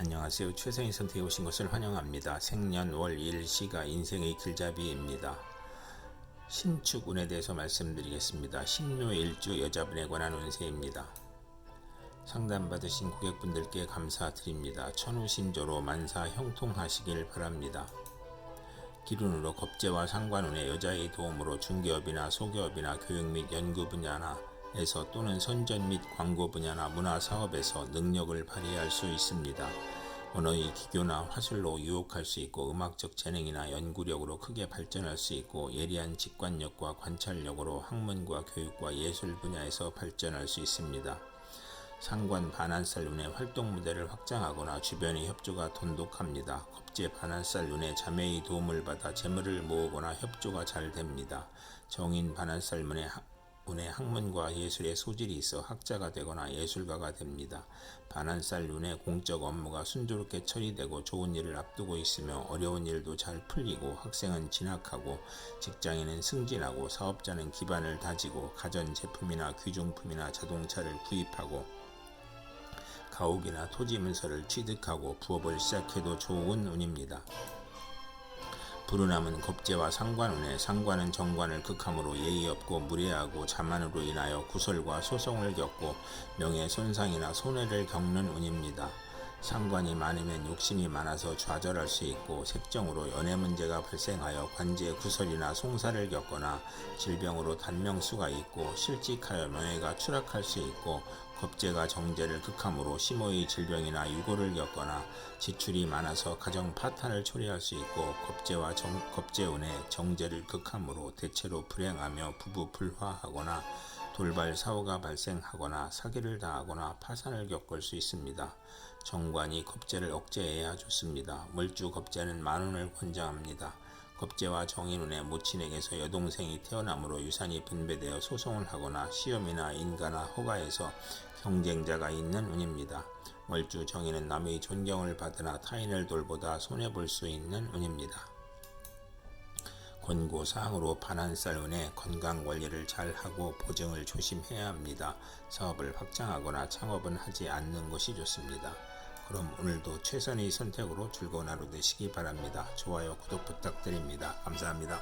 안녕하세요. 최선희 선택에 오신 것을 환영합니다. 생년월 일시가 인생의 길잡이입니다. 신축 운에 대해서 말씀드리겠습니다. 신묘일주 여자분에 관한 운세입니다. 상담받으신 고객분들께 감사드립니다. 천우신조로 만사 형통하시길 바랍니다. 기run으로 겁재와 상관운의 여자의 도움으로 중개업이나 소기업이나 교육 및 연구 분야나 에서 또는 선전 및 광고 분야나 문화 사업에서 능력을 발휘할 수 있습니다. 언어의 기교나 화술로 유혹할 수 있고 음악적 재능이나 연구력으로 크게 발전할 수 있고 예리한 직관력과 관찰력으로 학문과 교육과 예술 분야에서 발전할 수 있습니다. 상관 반한살 눈의 활동 무대를 확장하거나 주변의 협조가 돈독합니다. 겁재 반한살 눈의 자매의 도움을 받아 재물을 모으거나 협조가 잘 됩니다. 정인 반한살 문의 운의 학문과 예술의 소질이 있어 학자가 되거나 예술가가 됩니다. 반한살 눈의 공적 업무가 순조롭게 처리되고 좋은 일을 앞두고 있으며 어려운 일도 잘 풀리고 학생은 진학하고 직장인은 승진하고 사업자는 기반을 다지고 가전 제품이나 귀중품이나 자동차를 구입하고 가옥이나 토지 문서를 취득하고 부업을 시작해도 좋은 운입니다. 불운함은 겁재와 상관운에 상관은 정관을 극함으로 예의 없고 무례하고 자만으로 인하여 구설과 소송을 겪고 명예 손상이나 손해를 겪는 운입니다. 상관이 많으면 욕심이 많아서 좌절할 수 있고 색정으로 연애 문제가 발생하여 관제 구설이나 송사를 겪거나 질병으로 단명수가 있고 실직하여 명예가 추락할 수 있고 겁재가 정제를 극함으로 심호의 질병이나 유고를 겪거나 지출이 많아서 가정 파탄을 초래할 수 있고 겁재와 정, 겁재운의 정제를 극함으로 대체로 불행하며 부부 불화하거나 돌발 사고가 발생하거나 사기를 당하거나 파산을 겪을 수 있습니다. 정관이 겁재를 억제해야 좋습니다. 멀주 겁재는 만운을 권장합니다. 겁재와 정인운의 모친에게서 여동생이 태어남으로 유산이 분배되어 소송을 하거나 시험이나 인가나 허가에서 경쟁자가 있는 운입니다. 월주 정인은 남의 존경을 받으나 타인을 돌보다 손해볼 수 있는 운입니다. 권고사항으로 운에 건강 관리를 잘 하고 보증을 조심해야 합니다. 사업을 확장하거나 창업은 하지 않는 것이 좋습니다. 그럼 오늘도 최선의 선택으로 즐거운 하루 되시기 바랍니다. 좋아요, 구독 부탁드립니다. 감사합니다.